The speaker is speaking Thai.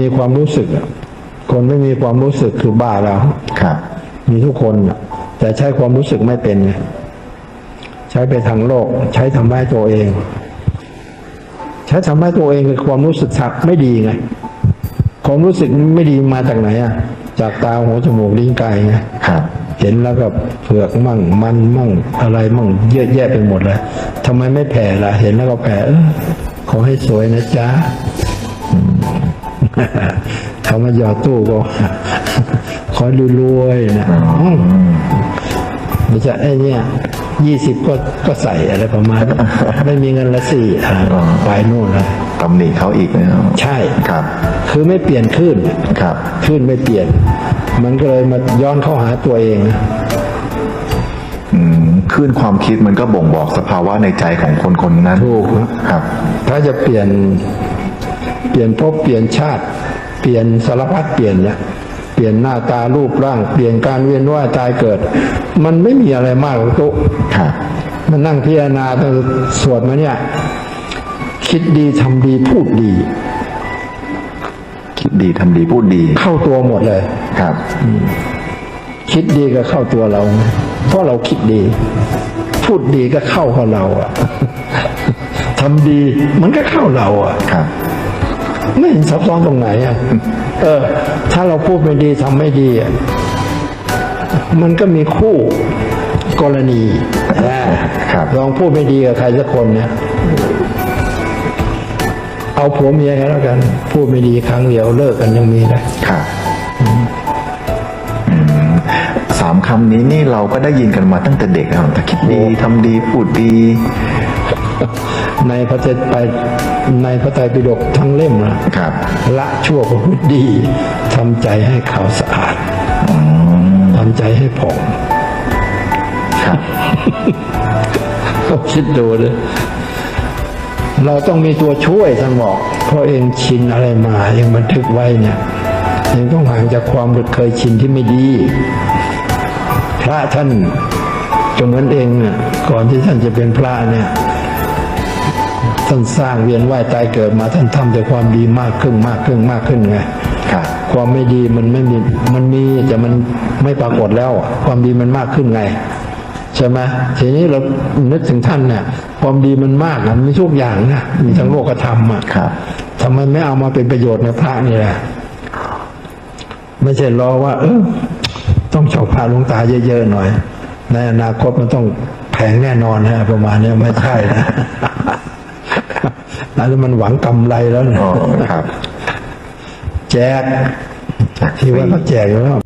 มีความรู้สึกอะคนไม่มีความรู้สึกคือบ้าแล้วครับ มีทุกคนอะแต่ใช้ความรู้สึกไม่เป็นไงใช้ไปทางโลก ใช้ทำให้ตัวเอง ใช้ทำให้ตัวเองคือความรู้สึกสักไม่ดีไงความรู้สึกไม่ดีมาจากไหนอะจากตาหูจมูกลิ้นกายไงครับเห็นแล้วก็เผือกมั่งมันมั่งอะไรมั่งเยอะแยะไปหมดเลยทำไมไม่แผ่ล่ะเห็นแล้วก็แผ่เออขอให้สวยนะจ๊ะอืม เขามาหยอดตู้ก็ขอให้รวยๆนะอืมไม่ใช่ไอ้เนี่ยยี่สิบก็ก็ใส่อะไรประมาณนี้ไม่มีเงินละสี่อ่าไปนู่นแล้วตำหนิเขาอีกนะครับใช่ครับ คือไม่เปลี่ยนขึ้นครับขึ้นไม่เปลี่ยน มันก็เลยมาย้อนเข้าหาตัวเองนะอืมคลื่นความคิดมันก็บ่งบอกสภาวะในใจของคนคนนั้นถูกครับครับถ้าจะเปลี่ยน เปลี่ยนภพเปลี่ยนชาติ เปลี่ยนสารพัดเปลี่ยนเนี่ยเปลี่ยนหน้าตารูปร่าง เปลี่ยนการเวียนว่ายตายเกิด มันไม่มีอะไรมากหรอกตุ๊ครับมันนั่งพิจารณาตั้งแต่สวดมาเนี่ย คิดดีทำดีพูดดี คิดดีทำดีพูดดี เข้าตัวหมดเลยครับคิดดีก็เข้าตัวเรา เพราะเราคิดดี พูดดีก็เข้ากับเราอะทำดีมันก็เข้าเราอะครับ ไม่เห็นซับซ้อนตรงไหนอะเออ ถ้าเราพูดไม่ดีทำไม่ดีอะมันก็มีคู่กรณีนะครับลองพูดไม่ดีกับใครสักคนเนี่ยเอาผัวเมียกันแล้วกัน พูดไม่ดีครั้งเดียวเลิกกันยังมีเลยครับอืมสามคำนี้นี่เราก็ได้ยินกันมาตั้งแต่เด็กนะครับถ้าคิดดีทำดีพูดดี ในพระเจไปในพระไตรปิฎกทั้งเล่มนะครับ ละชั่วประพฤติดีทำใจให้ขาวสะอาดทำใจให้ผ่องครับก็คิดดูเลยเราต้องมีตัวช่วยท่านบอกเพราะเองชินอะไรมาเองบันทึกไว้เนี่ยเองต้องห่างจากความเคยชินที่ไม่ดี พระท่านก็เหมือนเองน่ะก่อนที่ท่านจะเป็นพระเนี่ย ท่านสร้างเวียนว่ายตายเกิดมาท่านทำแต่ความดีมากขึ้นมากขึ้นมากขึ้นไงครับความไม่ดีมันไม่มีมันมีแต่มันไม่ปรากฏแล้วอะความดีมันมากขึ้นไงใช่ไหมทีนี้เรานึกถึงท่านเนี่ยความดีมันมากอะมันมีทุกอย่างนะมีทั้งโลกธรรมอะครับทำไมไม่เอามาเป็นประโยชน์ในพระนี่แหละไม่ใช่รอว่า เออต้องเฉาพระหลวงตาเยอะๆหน่อย ในอนาคตมันต้องแพงแน่นอนนะประมาณเนี้ยไม่ใช่นะ แล้วมันหวังกำไรแล้วนะอ๋อครับ แจกจากฟที่ว่ารีเขาแจกอยู่แล้ว